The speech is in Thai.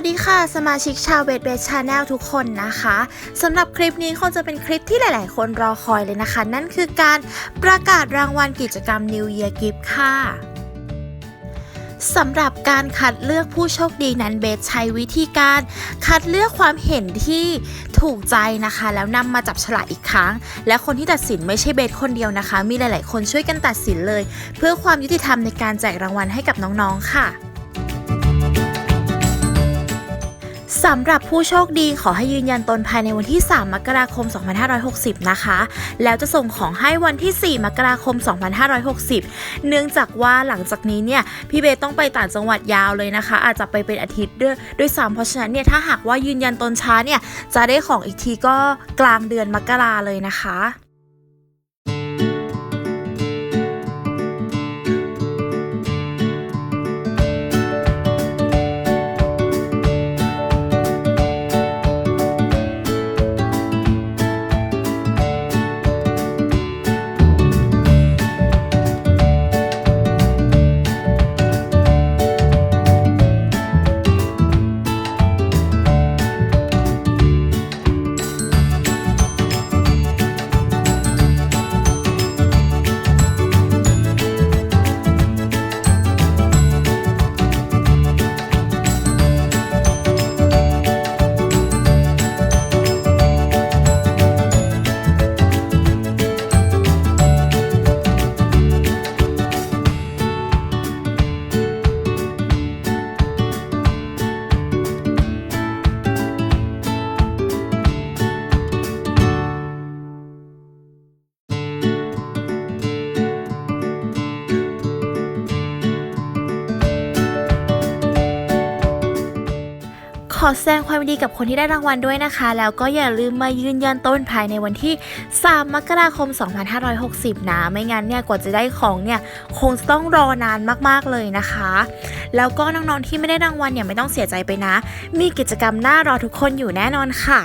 วัสดีค่ะ สมาชิกชาวเบสเบสชาแนลทุกคนนะคะสำหรับคลิปนี้คงจะเป็นคลิปที่หลาย ๆ คนรอคอยเลยนะคะ นั่นคือการประกาศรางวัลกิจกรรม New Year Gift ค่ะสำหรับการคัดเลือกผู้โชคดีนั้นเบสใช้วิธีการคัดเลือกความเห็นที่ถูกใจนะคะ แล้วนำมาจับฉลากอีกครั้ง และคนที่ตัดสินไม่ใช่เบสคนเดียวนะคะ มีหลาย ๆ คนช่วยกันตัดสินเลย เพื่อความยุติธรรมในการแจกรางวัลให้กับน้อง ๆ ค่ะ สำหรับผู้โชคดีขอให้ยืนยันตนภายในวันที่ 3 มกราคม 2560 นะคะ แล้วจะส่งของให้วันที่ 4 มกราคม 2560 เนื่องจากว่าหลังจากนี้เนี่ย พี่เบต้องไปต่างจังหวัดยาวเลยนะคะ อาจจะไปเป็นอาทิตย์ด้วยด้วยซ้ำเพราะฉะนั้นเนี่ย ถ้าหากว่ายืนยันตนช้าเนี่ย จะได้ของอีกทีก็กลางเดือนมกราเลยนะคะ ขอแสดงความยินดีกับคนที่ได้รางวัลด้วยนะคะ แล้วก็อย่าลืมมายืนยันต้นภายในวันที่ 3 มกราคม 2560 นะ ไม่งั้นเนี่ยกว่าจะได้ของเนี่ยคงจะต้องรอนานมากๆเลยนะคะ แล้วก็น้องๆที่ไม่ได้รางวัลเนี่ยไม่ต้องเสียใจไปนะ มีกิจกรรมน่ารอทุกคนอยู่แน่นอนค่ะ